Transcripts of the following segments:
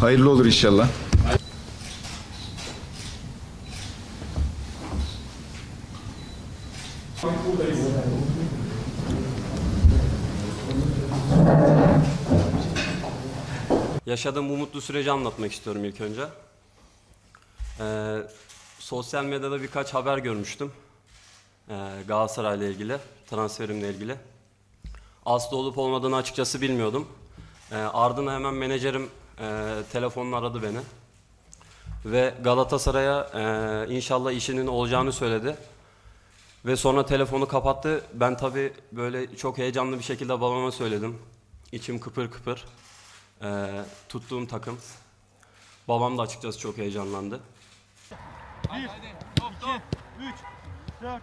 Hayırlı olur inşallah. Yaşadığım bu mutlu süreci anlatmak istiyorum ilk önce. Ee, sosyal medyada birkaç haber görmüştüm. Ee, Galatasaray'la ilgili, transferimle ilgili. Aslı olup olmadığını açıkçası bilmiyordum. Ee, ardına hemen menajerim e, telefonla aradı beni. Ve Galatasaray'a e, inşallah işinin olacağını söyledi. Ve sonra telefonu kapattı. Ben tabii böyle çok heyecanlı bir şekilde babama söyledim. İçim kıpır kıpır. Ee, tuttuğum takım. Babam da açıkçası çok heyecanlandı. 1, 2, 3, 4,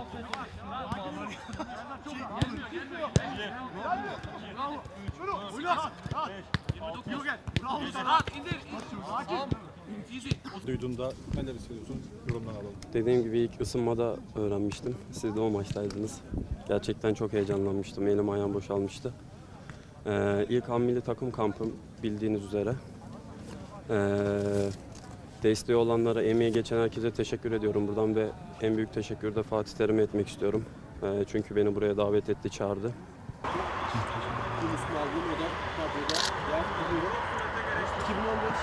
Duyduğumda ben de hissediyorsun. Yorumdan alalım. Dediğim gibi ilk ısınmada öğrenmiştim. Siz de o maçtaydınız. Gerçekten çok heyecanlanmıştım. Elim ayağım boşalmıştı. Ee, ilk hamili takım kampım bildiğiniz üzere. Ee, desteği olanlara, emeği geçen herkese teşekkür ediyorum buradan ve en büyük teşekkürü de Fatih Terim'e etmek istiyorum. Ee, çünkü beni buraya davet etti, çağırdı. Yunus'un aldığım o da kadroda yer buluyor. 2015